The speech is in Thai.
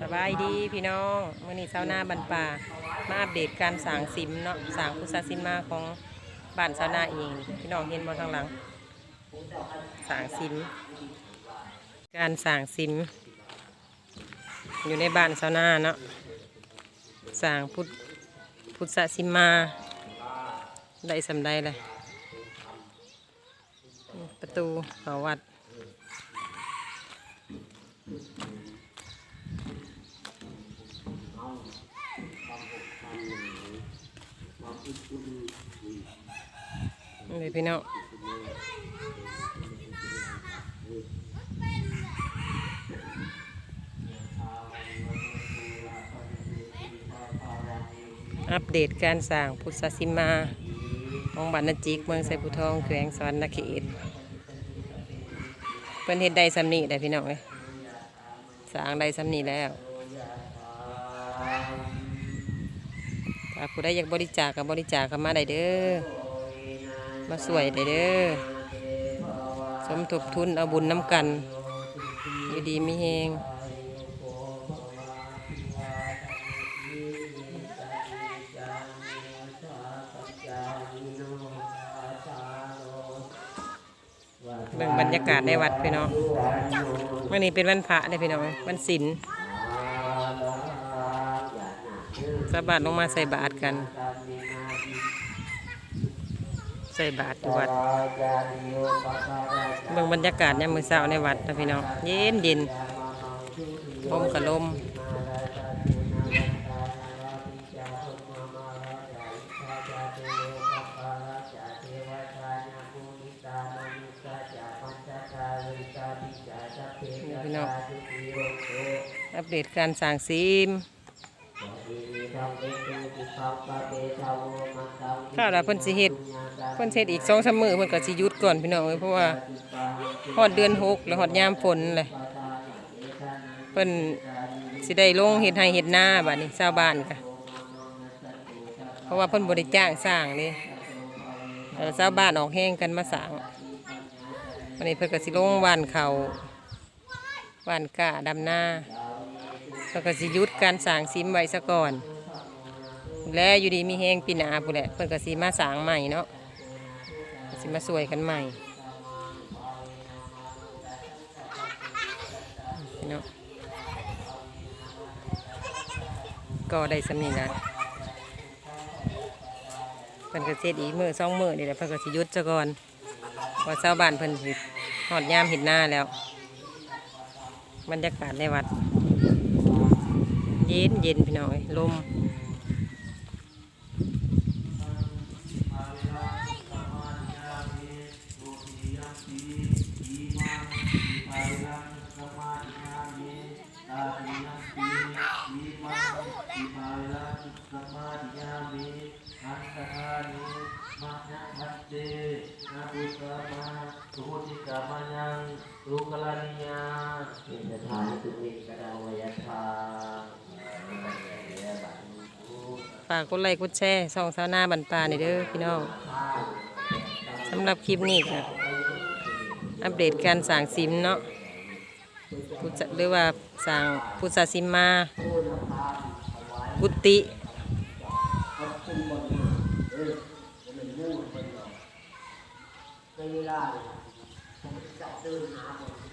สบายดีพี่น้องมื่อนี้เช้าหน้าบันป่ามาอัปเดตการสางซิมเนาะสางพุทธซิมมาของบ้านเช้าหน้าเอง พี่น้องเห็นมาข้างหลังสางซิม การสางซิม อยู่ในบ้านเช้าหน้าเนาะสางพุทธพุทธซิมมาได้สำได้เลยประตูเขาวัด นี่พี่น้องอัปเดตการสร้างพุทธสิมาของบ้านนาจิกเมืองไซพุทองแขวงสวรรณเขตเพิ่นเฮ็ดได้สำนีได้พี่น้องเอ้ยสร้างได้สำนีแล้ว ถ้าผู้ใดอยากบริจาคก็บริจาคเข้ามาได้เด้อมาสวยได้เด้อสมทบทุนเอาบุญน้ำกันอยู่ดีไมีเฮงเบิ่งบรรยากาศในวัดพี่น้องวันนี้เป็นวันพระเลยพี่น้องวันศีล สะบาดลงมาใส่บาตรกัน ใส่บาตรที่วัดเบิ่งบรรยากาศยามมื้อเช้าในวัดนะพี่น้องเย็นเย็นลมกับลมนี่พี่น้องอัปเดตการสั่งซีม ข้าวลาเพิ่นสิเฮ็ดเพิ่นเฮ็ดอีกสองสามมือเพิ่นก็สิหยุดก่อนพี่น้องเอ้ยเพราะว่าฮอดเดือนหกแล้วฮอดยามฝนเลยเพิ่นสิได้ลงเฮ็ดให้เฮ็ดหน้าบัดนี้ชาวบ้านก็เพราะว่าเพิ่นบ่ได้จ้างสร้างเลยแต่ชาวบ้านออกแห้งกันมาสร้างวันนี้เพิ่นก็สิลงวานเขาวานกะดำหน้า แล้วก็สิยุดการสร้างซิมไว้ซะก่อน แล้วอยู่ดีมีแห้งปีนาผู้นแหละเพิ่นก็สิมาสร้างใหม่เนาะสิมาสวยกันใหม่เนาะก็ได้สำนีนะเพิ่นก็เสร็จอีกมือสองมือนี่แหละเพิ่นก็สิยุดซะก่อนว่าชาวบ้านเพิ่นสิหอดยามเห็นหน้าแล้ว บรรยากาศในวัด เย็นเย็นพี่น้อยลมลูกลานิยาอินทธาตุมิกระดาวายทา ฝากกดไลค์กดแชร์ส่องสาวหน้าบันปลาในเด้อพี่น้องสำหรับคลิปนี้ก็อัปเดตการสั่งซิมเนาะพุทธหรือว่าสั่งพุทธซิมมา กุติในเวลาผมจะเดินหาผม